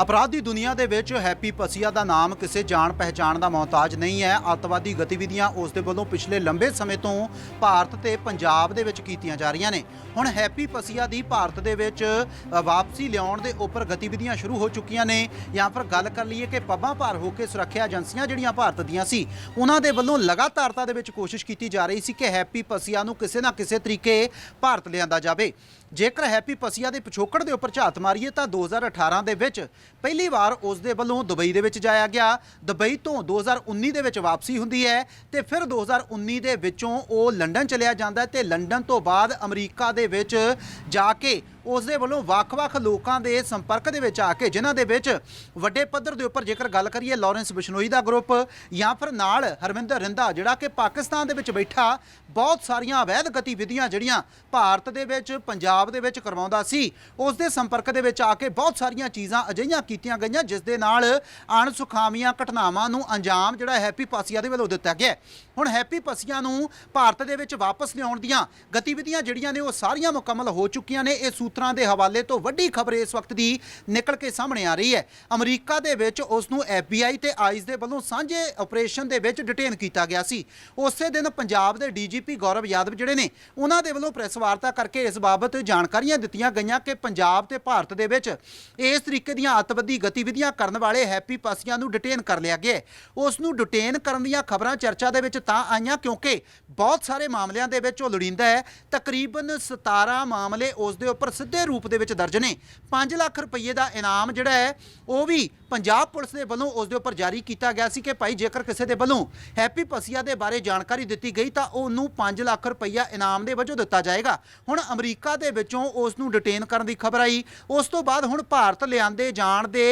ਅਪਰਾਧ ਦੀ ਦੁਨੀਆ ਦੇ ਵਿੱਚ ਹੈਪੀ ਪਸੀਆ ਦਾ ਨਾਮ ਕਿਸੇ ਜਾਣ ਪਹਿਚਾਣ ਦਾ ਮੁਹਤਾਜ ਨਹੀਂ ਹੈ। ਅੱਤਵਾਦੀ ਗਤੀਵਿਧੀਆਂ ਉਸ ਦੇ ਵੱਲੋਂ ਪਿਛਲੇ ਲੰਬੇ ਸਮੇਂ ਤੋਂ ਭਾਰਤ ਤੇ ਪੰਜਾਬ ਦੇ ਵਿੱਚ ਕੀਤੀਆਂ ਜਾ ਰਹੀਆਂ ਨੇ। ਹੁਣ ਹੈਪੀ ਪਸੀਆ ਦੀ ਭਾਰਤ ਦੇ ਵਿੱਚ ਵਾਪਸੀ ਲਿਆਉਣ ਦੇ ਉੱਪਰ ਗਤੀਵਿਧੀਆਂ ਸ਼ੁਰੂ ਹੋ ਚੁੱਕੀਆਂ ਨੇ। ਜਾਂ ਫਿਰ ਗੱਲ ਕਰ ਲਈਏ ਕਿ ਪੱਬਾਂ ਭਾਰ ਹੋ ਕੇ ਸੁਰੱਖਿਆ ਏਜੰਸੀਆਂ ਜਿਹੜੀਆਂ ਭਾਰਤ ਦੀਆਂ ਸੀ, ਉਹਨਾਂ ਦੇ ਵੱਲੋਂ ਲਗਾਤਾਰਤਾ ਦੇ ਵਿੱਚ ਕੋਸ਼ਿਸ਼ ਕੀਤੀ ਜਾ ਰਹੀ ਸੀ ਕਿ ਹੈਪੀ ਪਸੀਆ ਨੂੰ ਕਿਸੇ ਨਾ ਕਿਸੇ ਤਰੀਕੇ ਭਾਰਤ ਲਿਆਂਦਾ ਜਾਵੇ। ਜੇਕਰ ਹੈਪੀ ਪਸੀਆ ਦੇ ਪਿਛੋਕੜ ਦੇ ਉੱਪਰ ਝਾਤ ਮਾਰੀਏ ਤਾਂ 2018 ਦੇ ਵਿੱਚ ਪਹਿਲੀ ਵਾਰ ਉਸ ਦੇ ਵੱਲੋਂ ਦੁਬਈ ਦੇ ਵਿੱਚ ਜਾਇਆ ਗਿਆ। ਦੁਬਈ ਤੋਂ 2019 ਦੇ ਵਿੱਚ ਵਾਪਸੀ ਹੁੰਦੀ ਹੈ ਤੇ ਫਿਰ 2019 ਦੇ ਵਿੱਚੋਂ ਉਹ ਲੰਡਨ ਚਲਿਆ ਜਾਂਦਾ ਹੈ ਤੇ ਲੰਡਨ ਤੋਂ ਬਾਅਦ ਅਮਰੀਕਾ ਦੇ ਵਿੱਚ ਜਾ ਕੇ ਉਸ ਦੇ ਵੱਲੋਂ ਵੱਖ-ਵੱਖ ਲੋਕਾਂ ਦੇ ਸੰਪਰਕ ਦੇ ਵਿੱਚ ਆ ਕੇ, ਜਿਨ੍ਹਾਂ ਦੇ ਵਿੱਚ ਵੱਡੇ ਪੱਧਰ ਦੇ ਉੱਪਰ ਜੇਕਰ ਗੱਲ ਕਰੀਏ, ਲਾਰੈਂਸ ਬਿਸ਼ਨੋਈ ਦਾ ਗਰੁੱਪ ਜਾਂ ਫਿਰ ਨਾਲ ਹਰਵਿੰਦਰ ਰਿੰਦਾ, ਜਿਹੜਾ ਕਿ ਪਾਕਿਸਤਾਨ ਦੇ ਵਿੱਚ ਬੈਠਾ, ਬਹੁਤ ਸਾਰੀਆਂ ਅਵੈਧ ਗਤੀਵਿਧੀਆਂ ਜਿਹੜੀਆਂ ਭਾਰਤ ਦੇ ਵਿੱਚ, ਪੰਜਾਬ ਦੇ ਵਿੱਚ ਕਰਵਾਉਂਦਾ ਸੀ ਉਸ ਦੇ ਸੰਪਰਕ ਦੇ ਵਿੱਚ ਆ ਕੇ ਬਹੁਤ ਸਾਰੀਆਂ ਚੀਜ਼ਾਂ ਅਜਿਹੀਆਂ ਕੀਤੀਆਂ ਗਈਆਂ, ਜਿਸ ਦੇ ਨਾਲ ਅਣਸੁਖਾਵੀਆਂ ਘਟਨਾਵਾਂ ਨੂੰ ਅੰਜਾਮ ਜਿਹੜਾ ਹੈਪੀ ਪਾਸੀਆ ਦੇ ਵੱਲੋਂ ਦਿੱਤਾ ਗਿਆ। ਹੁਣ ਹੈਪੀ ਪਸੀਆ ਨੂੰ ਭਾਰਤ ਦੇ ਵਿੱਚ ਵਾਪਸ ਲਿਆਉਣ ਦੀਆਂ ਗਤੀਵਿਧੀਆਂ ਜਿਹੜੀਆਂ ਨੇ, ਉਹ ਸਾਰੀਆਂ ਮੁਕੰਮਲ ਹੋ ਚੁੱਕੀਆਂ ਨੇ, ਇਹ ਸੂਤਰਾਂ ਦੇ ਹਵਾਲੇ ਤੋਂ ਵੱਡੀ ਖਬਰ ਇਸ ਵਕਤ ਦੀ ਨਿਕਲ ਕੇ ਸਾਹਮਣੇ ਆ ਰਹੀ ਹੈ। ਅਮਰੀਕਾ ਦੇ ਵਿੱਚ ਉਸ ਨੂੰ FBI ਤੇ ਆਈਸ ਦੇ ਵੱਲੋਂ ਸਾਂਝੇ ਆਪਰੇਸ਼ਨ ਦੇ ਵਿੱਚ ਡਿਟੇਨ ਕੀਤਾ ਗਿਆ ਸੀ। ਉਸੇ ਦਿਨ ਪੰਜਾਬ ਦੇ ਡੀਜੀਪੀ ਗੌਰਵ ਯਾਦਵ ਜਿਹੜੇ ਨੇ, ਉਹਨਾਂ ਦੇ ਵੱਲੋਂ ਪ੍ਰੈਸ ਵਾਰਤਾ ਕਰਕੇ ਇਸ ਬਾਬਤ ਜਾਣਕਾਰੀਆਂ ਦਿੱਤੀਆਂ ਗਈਆਂ ਕਿ ਪੰਜਾਬ ਤੇ ਭਾਰਤ ਦੇ ਵਿੱਚ ਇਸ ਤਰੀਕੇ ਦੀਆਂ ਅੱਤਵਾਦੀ ਗਤੀਵਿਧੀਆਂ ਕਰਨ ਵਾਲੇ ਹੈਪੀ ਪਾਸੀਆਂ ਨੂੰ ਡਿਟੇਨ ਕਰ ਲਿਆ ਗਿਆ ਉਸ ਨੂੰ ਡਿਟੇਨ ਕਰਨ ਦੀਆਂ ਖਬਰਾਂ ਚਰਚਾ ਦੇ ਵਿੱਚ ਤਾਂ ਆਈਆਂ ਕਿਉਂਕਿ ਬਹੁਤ ਸਾਰੇ ਮਾਮਲਿਆਂ ਦੇ ਵਿੱਚ ਉਹ ਲੋੜੀਂਦਾ ਹੈ। ਤਕਰੀਬਨ 17 ਮਾਮਲੇ ਉਸ ਦੇ ਉੱਪਰ ਸਿੱਧੇ ਰੂਪ ਦੇ ਵਿੱਚ ਦਰਜ ਨੇ। 5 ਲੱਖ ਰੁਪਏ ਦਾ ਇਨਾਮ ਜਿਹੜਾ ਹੈ, ਉਹ ਵੀ ਪੰਜਾਬ ਪੁਲਿਸ ਦੇ ਵੱਲੋਂ ਉਸ ਦੇ ਉੱਪਰ ਜਾਰੀ ਕੀਤਾ ਗਿਆ ਸੀ ਕਿ ਭਾਈ ਜੇਕਰ ਕਿਸੇ ਦੇ ਵੱਲੋਂ ਹੈਪੀ ਪਸੀਆ ਦੇ ਬਾਰੇ ਜਾਣਕਾਰੀ ਦਿੱਤੀ ਗਈ ਤਾਂ ਉਹਨੂੰ 5 ਲੱਖ ਰੁਪਈਆ ਇਨਾਮ ਦੇ ਵਜੋਂ ਦਿੱਤਾ ਜਾਏਗਾ। ਹੁਣ ਅਮਰੀਕਾ ਦੇ ਵਿੱਚੋਂ ਉਸ ਨੂੰ ਡਿਟੇਨ ਕਰਨ ਦੀ ਖਬਰ ਆਈ। ਉਸ ਤੋਂ ਬਾਅਦ ਹੁਣ ਭਾਰਤ ਲਿਆਂਦੇ ਜਾਣ ਦੇ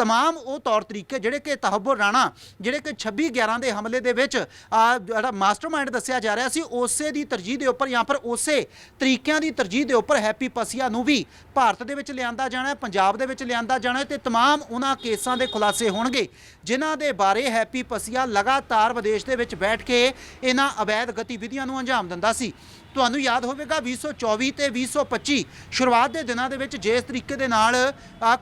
ਤਮਾਮ ਉਹ ਤੌਰ ਤਰੀਕੇ ਜਿਹੜੇ ਕਿ ਤਹੱਬੁਰ ਰਾਣਾ ਜਿਹੜੇ ਕਿ 26 11 ਦੇ ਹਮਲੇ ਦੇ ਵਿੱਚ ਆ ਜਿਹੜਾ ਮਾਸਟਰਮਾਈਂਡ ਦੱਸਿਆ ਜਾ ਰਿਹਾ ਸੀ ਉਸੇ ਦੀ ਤਰਜੀਹ ਦੇ ਉੱਪਰ ਜਾਂ ਫਿਰ ਉਸੇ ਤਰੀਕਿਆਂ ਦੀ ਤਰਜੀਹ ਦੇ ਉੱਪਰ ਹੈਪੀ ਪਸੀਆ ਨੂੰ ਵੀ ਭਾਰਤ ਦੇ ਵਿੱਚ ਲਿਆਂਦਾ ਜਾਣਾ ਹੈ ਪੰਜਾਬ ਦੇ ਵਿੱਚ ਲਿਆਂਦਾ ਜਾਣਾ ਹੈ ਤੇ ਤਮਾਮ ਉਹਨਾਂ ਕੇਸਾਂ ਦੇ ਖੁਲਾਸੇ ਹੋਣਗੇ ਜਿਨ੍ਹਾਂ ਦੇ ਬਾਰੇ ਹੈਪੀ ਪਸੀਆ ਲਗਾਤਾਰ ਵਿਦੇਸ਼ ਦੇ ਵਿੱਚ ਬੈਠ ਕੇ ਇਹਨਾਂ ਅਵੈਧ ਗਤੀਵਿਧੀਆਂ ਨੂੰ ਅੰਜਾਮ ਦਿੰਦਾ ਸੀ ਤੁਹਾਨੂੰ ਯਾਦ ਹੋਵੇਗਾ 2024 ਤੇ 2025 ਸ਼ੁਰੂਆਤ ਦੇ ਦਿਨਾਂ ਦੇ ਵਿੱਚ ਜਿਸ ਤਰੀਕੇ ਦੇ ਨਾਲ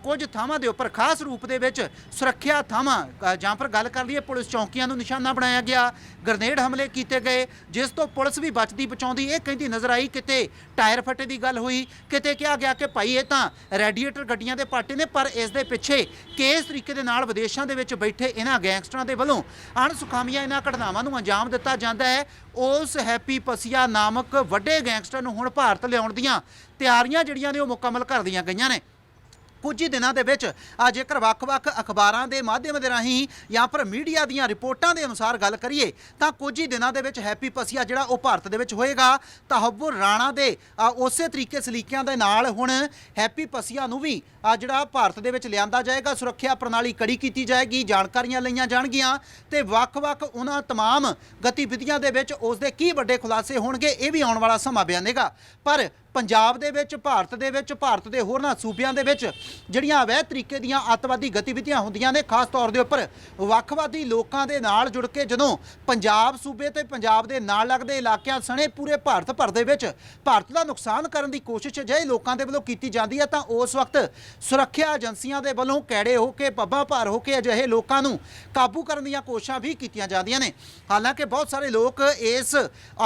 ਕੁਝ ਥਾਵਾਂ ਦੇ ਉੱਪਰ ਖਾਸ ਰੂਪ ਦੇ ਵਿੱਚ ਸੁਰੱਖਿਆ ਥਾਵਾਂ ਜਾਂ ਫਿਰ ਗੱਲ ਕਰ ਲਈਏ ਪੁਲਿਸ ਚੌਕੀਆਂ ਨੂੰ ਨਿਸ਼ਾਨਾ ਬਣਾਇਆ ਗਿਆ, ਗ੍ਰਨੇਡ ਹਮਲੇ ਕੀਤੇ ਗਏ, ਜਿਸ ਤੋਂ ਪੁਲਿਸ ਵੀ ਬਚਦੀ ਬਚਾਉਂਦੀ, ਇਹ ਕਹਿੰਦੀ ਨਜ਼ਰ ਆਈ ਕਿਤੇ ਟਾਇਰ ਫਟੇ ਦੀ ਗੱਲ ਹੋਈ, ਕਿਤੇ ਕਿਹਾ ਗਿਆ ਕਿ ਭਾਈ ਇਹ ਤਾਂ ਰੈਡੀਏਟਰ ਗੱਡੀਆਂ ਦੇ ਪਾਟੇ ਨੇ, ਪਰ ਇਸ ਦੇ ਪਿੱਛੇ ਕਿਸ ਤਰੀਕੇ ਦੇ ਨਾਲ ਵਿਦੇਸ਼ਾਂ ਦੇ ਵਿੱਚ ਬੈਠੇ ਇਹਨਾਂ ਗੈਂਗਸਟਰਾਂ ਦੇ ਵੱਲੋਂ ਅਣਸੁਖਾਮੀਆਂ ਇਹਨਾਂ ਘਟਨਾਵਾਂ ਨੂੰ ਅੰਜਾਮ ਦਿੱਤਾ ਜਾਂਦਾ ਹੈ ਉਸ ਹੈਪੀ ਪਸੀਆ ਨਾਮਕ ਵੱਡੇ ਗੈਂਗਸਟਰ ਨੂੰ ਹੁਣ ਭਾਰਤ ਲਿਆਉਣ ਦੀਆਂ ਤਿਆਰੀਆਂ ਜਿਹੜੀਆਂ ਨੇ ਉਹ ਮੁਕੰਮਲ ਕਰ ਦੀਆਂ ਗਈਆਂ ਨੇ। ਕੁਝ ਹੀ ਦਿਨਾਂ ਦੇ ਵਿੱਚ ਆ ਜੇਕਰ ਵੱਖ-ਵੱਖ ਅਖਬਾਰਾਂ ਦੇ ਮਾਧਿਅਮ ਦੇ ਰਾਹੀਂ ਜਾਂ ਫਿਰ ਮੀਡੀਆ ਦੀਆਂ ਰਿਪੋਰਟਾਂ ਦੇ ਅਨੁਸਾਰ ਗੱਲ ਕਰੀਏ ਤਾਂ ਕੁਝ ਹੀ ਦਿਨਾਂ ਦੇ ਵਿੱਚ ਹੈਪੀ ਪਸੀਆ ਜਿਹੜਾ ਉਹ ਭਾਰਤ ਦੇ ਵਿੱਚ ਹੋਏਗਾ। ਤਹੱਬੁਰ ਰਾਣਾ ਦੇ ਆ, ਉਸੇ ਤਰੀਕੇ ਸਲੀਕਿਆਂ ਦੇ ਨਾਲ ਹੁਣ ਹੈਪੀ ਪਸੀਆ ਨੂੰ ਵੀ ਆ ਜਿਹੜਾ ਭਾਰਤ ਦੇ ਵਿੱਚ ਲਿਆਂਦਾ ਜਾਏਗਾ। ਸੁਰੱਖਿਆ ਪ੍ਰਣਾਲੀ ਕੜੀ ਕੀਤੀ ਜਾਏਗੀ ਜਾਣਕਾਰੀਆਂ ਲਈਆਂ ਜਾਣਗੀਆਂ ਤੇ ਵੱਖ-ਵੱਖ ਉਹਨਾਂ ਤਮਾਮ ਗਤੀਵਿਧੀਆਂ ਦੇ ਵਿੱਚ ਉਸ ਦੇ ਕੀ ਵੱਡੇ ਖੁਲਾਸੇ ਹੋਣਗੇ ਇਹ ਵੀ ਆਉਣ ਵਾਲਾ ਸਮਾਂ ਬਿਆਨੇਗਾ। ਪਰ ਪੰਜਾਬ ਦੇ ਵਿੱਚ, ਭਾਰਤ ਦੇ ਵਿੱਚ, ਭਾਰਤ ਦੇ ਹੋਰਨਾਂ ਸੂਬਿਆਂ ਦੇ ਵਿੱਚ ਜਿਹੜੀਆਂ ਅਵੈਧ ਤਰੀਕੇ ਦੀਆਂ ਅੱਤਵਾਦੀ ਗਤੀਵਿਧੀਆਂ ਹੁੰਦੀਆਂ ਨੇ, ਖਾਸ ਤੌਰ ਦੇ ਉੱਪਰ ਵੱਖਵਾਦੀ ਲੋਕਾਂ ਦੇ ਨਾਲ ਜੁੜ ਕੇ ਜਦੋਂ ਪੰਜਾਬ ਸੂਬੇ ਤੇ ਪੰਜਾਬ ਦੇ ਨਾਲ ਲੱਗਦੇ ਇਲਾਕਿਆਂ ਸਣੇ ਪੂਰੇ ਭਾਰਤ ਭਰ ਦੇ ਵਿੱਚ ਭਾਰਤ ਦਾ ਨੁਕਸਾਨ ਕਰਨ ਦੀ ਕੋਸ਼ਿਸ਼ ਅਜਿਹੇ ਲੋਕਾਂ ਦੇ ਵੱਲੋਂ ਕੀਤੀ ਜਾਂਦੀ ਹੈ, ਤਾਂ ਉਸ ਵਕਤ ਸੁਰੱਖਿਆ ਏਜੰਸੀਆਂ ਦੇ ਵੱਲੋਂ ਕੈੜੇ ਹੋ ਕੇ, ਪੱਬਾਂ ਭਾਰ ਹੋ ਕੇ ਅਜਿਹੇ ਲੋਕਾਂ ਨੂੰ ਕਾਬੂ ਕਰਨ ਦੀਆਂ ਕੋਸ਼ਿਸ਼ਾਂ ਵੀ ਕੀਤੀਆਂ ਜਾਂਦੀਆਂ ਨੇ। ਹਾਲਾਂਕਿ ਬਹੁਤ ਸਾਰੇ ਲੋਕ ਇਸ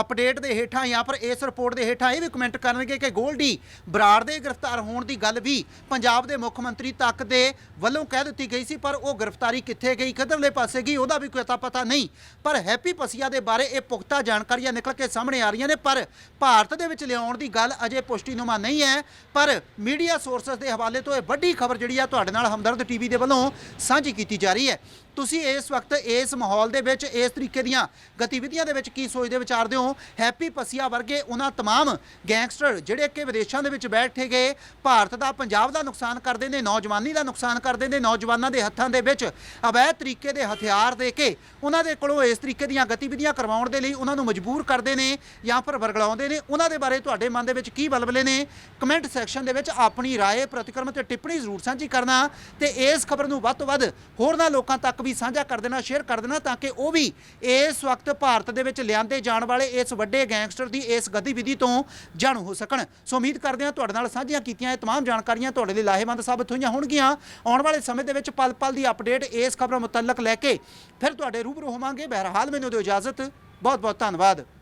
ਅਪਡੇਟ ਦੇ ਹੇਠਾਂ ਜਾਂ ਪਰ ਇਸ ਰਿਪੋਰਟ ਦੇ ਹੇਠਾਂ ਇਹ ਵੀ ਕਮੈਂਟ ਕਰਨਗੇ ਕਿ ਗੋਲਡੀ ਬਰਾੜ ਦੇ ਗ੍ਰਿਫਤਾਰ ਹੋਣ ਦੀ ਗੱਲ ਵੀ ਪੰਜਾਬ ਦੇ ਮੁੱਖ ਮੰਤਰੀ ਤੱਕ ਦੇ ਵੱਲੋਂ ਕਹਿ ਦਿੱਤੀ ਗਈ ਸੀ, ਪਰ ਉਹ ਗ੍ਰਿਫਤਾਰੀ ਕਿੱਥੇ ਗਈ, ਕਿੱਧਰਲੇ ਪਾਸੇ ਗਈ, ਉਹਦਾ ਵੀ ਕੋਈ ਅਤਾ ਪਤਾ ਨਹੀਂ। ਪਰ ਹੈਪੀ ਪਸੀਆ ਦੇ ਬਾਰੇ ਇਹ ਪੁਖਤਾ ਜਾਣਕਾਰੀਆਂ ਨਿਕਲ ਕੇ ਸਾਹਮਣੇ ਆ ਰਹੀਆਂ ਨੇ, ਪਰ ਭਾਰਤ ਦੇ ਵਿੱਚ ਲਿਆਉਣ ਦੀ ਗੱਲ ਅਜੇ ਪੁਸ਼ਟੀਨੁਮਾ ਨਹੀਂ ਹੈ। ਪਰ ਮੀਡੀਆ ਸੋਰਸਸ ਦੇ ਹਵਾਲੇ ਤੋਂ ਇਹ ਵੱਡੀ ਖਬਰ ਜਿਹੜੀ ਆ ਤੁਹਾਡੇ ਨਾਲ ਹਮਦਰਦ ਟੀਵੀ ਦੇ ਵੱਲੋਂ ਸਾਂਝੀ ਕੀਤੀ ਜਾ ਰਹੀ ਹੈ। ਤੁਸੀਂ ਇਸ ਵਕਤ ਇਸ ਮਾਹੌਲ ਦੇ ਵਿੱਚ ਇਸ ਤਰੀਕੇ ਦੀਆਂ ਗਤੀਵਿਧੀਆਂ ਦੇ ਵਿੱਚ ਕੀ ਸੋਚਦੇ ਵਿਚਾਰਦੇ ਹੋ ਹੈਪੀ ਪਸੀਆ ਵਰਗੇ ਉਹਨਾਂ ਤਮਾਮ ਗੈਂਗਸਟਰ ਜਿਹੜੇ ਕਿ ਵਿਦੇਸ਼ਾਂ ਦੇ ਵਿੱਚ ਬੈਠੇ ਗਏ ਭਾਰਤ ਦਾ ਪੰਜਾਬ ਦਾ ਨੁਕਸਾਨ ਕਰਦੇ ਨੇ ਨੌਜਵਾਨੀ ਦਾ ਨੁਕਸਾਨ ਕਰਦੇ ਨੇ ਨੌਜਵਾਨਾਂ ਦੇ ਹੱਥਾਂ ਦੇ ਵਿੱਚ ਅਵੈਧ ਤਰੀਕੇ ਦੇ ਹਥਿਆਰ ਦੇ ਕੇ ਉਹਨਾਂ ਦੇ ਕੋਲੋਂ ਇਸ ਤਰੀਕੇ ਦੀਆਂ ਗਤੀਵਿਧੀਆਂ ਕਰਵਾਉਣ ਦੇ ਲਈ ਉਹਨਾਂ ਨੂੰ ਮਜਬੂਰ ਕਰਦੇ ਨੇ ਜਾਂ ਫਿਰ ਵਰਗਲਾਉਂਦੇ ਨੇ ਉਹਨਾਂ ਦੇ ਬਾਰੇ ਤੁਹਾਡੇ ਮਨ ਦੇ ਵਿੱਚ ਕੀ ਬਲਬਲੇ ਨੇ ਕਮੈਂਟ ਸੈਕਸ਼ਨ ਦੇ ਵਿੱਚ ਆਪਣੀ رائے ਪ੍ਰਤੀਕਰਮ ਤੇ ਟਿੱਪਣੀ ਜ਼ਰੂਰ ਸਾਂਝੀ ਕਰਨਾ ਤੇ ਇਸ ਖਬਰ ਨੂੰ ਵੱਧ ਤੋਂ ਵੱਧ ਹੋਰਨਾਂ ਲੋਕਾਂ ਤੱਕ ਵੀ ਸਾਂਝਾ ਕਰ ਦੇਣਾ ਸ਼ੇਅਰ ਕਰ ਦੇਣਾ ਤਾਂ ਕਿ ਉਹ ਵੀ ਇਸ ਵਕਤ ਭਾਰਤ ਦੇ ਵਿੱਚ ਲਿਆਂਦੇ ਜਾਣ ਵਾਲੇ ਇਸ ਵੱਡੇ ਗੈਂਗਸਟਰ ਦੀ ਇਸ ਗਤੀਵਿਧੀ ਤੋਂ ਜਾਣੂ ਹੋ ਸਕਣ। ਸੋ ਉਮੀਦ ਕਰਦੇ ਹਾਂ ਤੁਹਾਡੇ ਨਾਲ ਸਾਂਝੀਆਂ ਕੀਤੀਆਂ ਇਹ ਤਮਾਮ ਜਾਣਕਾਰੀਆਂ ਤੁਹਾਡੇ ਲਈ ਲਾਹੇਵੰਦ ਸਾਬਤ ਹੋਈਆਂ ਹੋਣਗੀਆਂ। ਆਉਣ ਵਾਲੇ ਸਮੇਂ ਦੇ ਵਿੱਚ ਪਲ-ਪਲ ਦੀ ਅਪਡੇਟ ਇਸ ਖ਼ਬਰ ਮੁਤਲਕ ਲੈ ਕੇ ਫਿਰ ਤੁਹਾਡੇ ਰੂਬਰੂ ਹੋਵਾਂਗੇ। ਬਹਿਰਹਾਲ ਮੈਨੂੰ ਦਿਓ ਇਜਾਜ਼ਤ। ਬਹੁਤ ਬਹੁਤ ਧੰਨਵਾਦ।